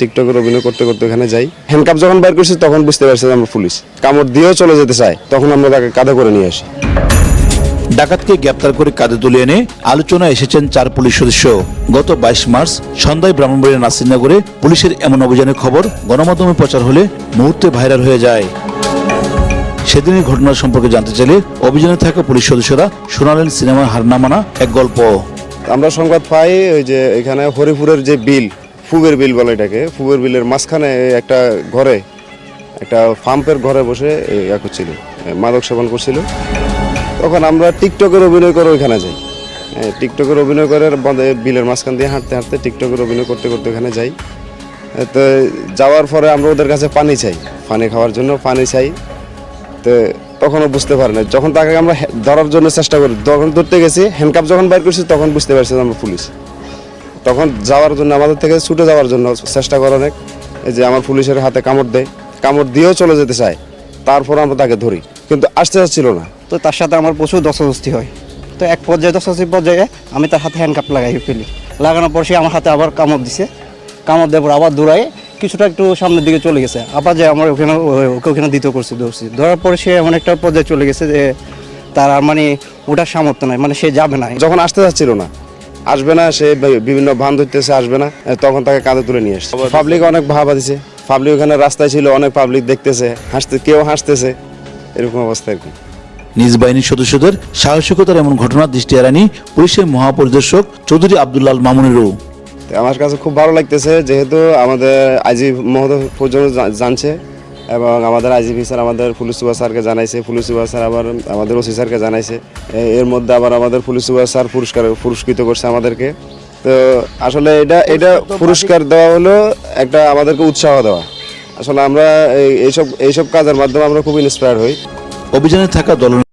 টিকটকের অভিনয় করতে করতে ওখানে যাই। হ্যান্ডকাপ যখন বাইর করছি তখন বুঝতে পারছি আমরা পুলিশ। কামড় দিয়েও চলে যেতে চাই তখন আমরা তাকে কাঁধে করে নিয়ে আসি। ডাকাতকে গ্রেপ্তার করে কাঁধে তুলে এনে আলোচনায় এসেছেন চার পুলিশ সদস্য। গত বাইশ মার্চ সন্ধ্যায় ব্রাহ্মণবাড়িয়া নাসিরনগরে পুলিশের এমন অভিযানের খবর গণমাধ্যমে প্রচার হলে মুহূর্তে ভাইরাল হয়ে যায়। সেদিনের ঘটনা সম্পর্কে জানতে চাইলে অভিযানে থাকা পুলিশ সদস্যরা শোনালেন সিনেমার হারনামানা এক গল্প। আমরা সংবাদ পাই ওই যে এখানে হরিপুরের যে বিল ফুবের বিল বলে এটাকে। ফুবের বিলের মাঝখানে একটা ঘরে একটা পাম্পের ঘরে বসে ইয়া করছিল মাদক সেবন করছিল। তখন আমরা টিকটকের অভিনয় করে ওইখানে যাই। হ্যাঁ, টিকটকের অভিনয় করে বিলের মাঝখান দিয়ে হাঁটতে হাঁটতে টিকটকের অভিনয় করতে করতে ওখানে যাই। তো যাওয়ার পরে আমরা ওদের কাছে পানি চাই পানি খাওয়ার জন্য পানি চাই। তো তখনও বুঝতে পারে না যখন তাকে আমরা ধরার জন্য চেষ্টা করি যখন ধরতে গেছি হ্যান্ডকাপ যখন বাইর করছি তখন বুঝতে পারছি আমরা পুলিশ। তখন যাওয়ার জন্য আমাদের থেকে ছুটে যাওয়ার জন্য চেষ্টা করে অনেক। এই যে আমার পুলিশের হাতে কামড় দেয় কামড় দিয়েও চলে যেতে চায়। তারপর আমরা তাকে ধরি কিন্তু আসতে চাচ্ছিল না। তো তার সাথে আমার প্রচুর দশদস্তি হয়। তো এক পর্যায়ে দশদস্তি পর্যায়ে আমি তার হাতে হ্যান্ডকাপ লাগাই ফেলি লাগানোর পর সে আমার হাতে আবার কামড় দিছে। কামড় দেওয়ার পর আবার দৌড়ায় কিছুটা একটু সামনের দিকে চলে গেছে। আবার যে আমার ওখানে ওকে ওখানে দ্বিতীয় করছি ধরছি। ধরার পরে সে এমন একটা পর্যায়ে চলে গেছে যে তার আর মানে ওটার সামর্থ্য নাই মানে সে যাবে না। যখন আসতে চাচ্ছিল না আসবে না সে বিভিন্ন ভান ধরতেছে আসবে না। তখন তাকে কাঁধে তুলে নিয়ে আসছে। পাবলিক অনেক ভাবা দিছে। পাবলিক ওখানে রাস্তায় ছিল অনেক পাবলিক দেখতেছে হাসতে কেউ হাসতেছে। এরকম অবস্থা আর কি নিজ বাহিনীর সদস্যদের সাহসিকতার এমন ঘটনার দৃষ্টি এড়ানি পুলিশের মহাপরিদর্শক চৌধুরী আব্দুল্লাল মামুনেরও। আমার কাছে খুব ভালো লাগতেছে যেহেতু আমাদের আইজি মহোদয় পর্যন্ত জানছে এবং আমাদের আইজিপি স্যার আমাদের পুলিশ সুপার স্যারকে জানাইছে। পুলিশ সুপার স্যার আবার আমাদের ওসি স্যারকে জানাইছে। এর মধ্যে আবার আমাদের পুলিশ সুপার স্যার পুরস্কার পুরস্কৃত করছে আমাদেরকে। তো আসলে এটা এটা পুরস্কার দেওয়া হলো একটা আমাদেরকে উৎসাহ দেওয়া। আসলে আমরা এই- এইসব এইসব কাজের মাধ্যমে আমরা খুব ইন্সপায়ার হই। অভিযানে থাকা দল